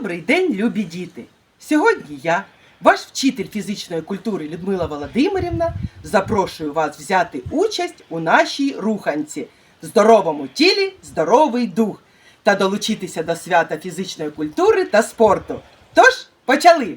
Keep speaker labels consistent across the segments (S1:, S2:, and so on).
S1: Добрий день, любі діти! Сьогодні я, ваш вчитель фізичної культури Людмила Володимирівна, запрошую вас взяти участь у нашій руханці в здоровому тілі, здоровий дух та долучитися до свята фізичної культури та спорту. Тож, почали!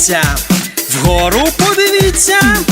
S2: Посміхніться. Вгору подивіться.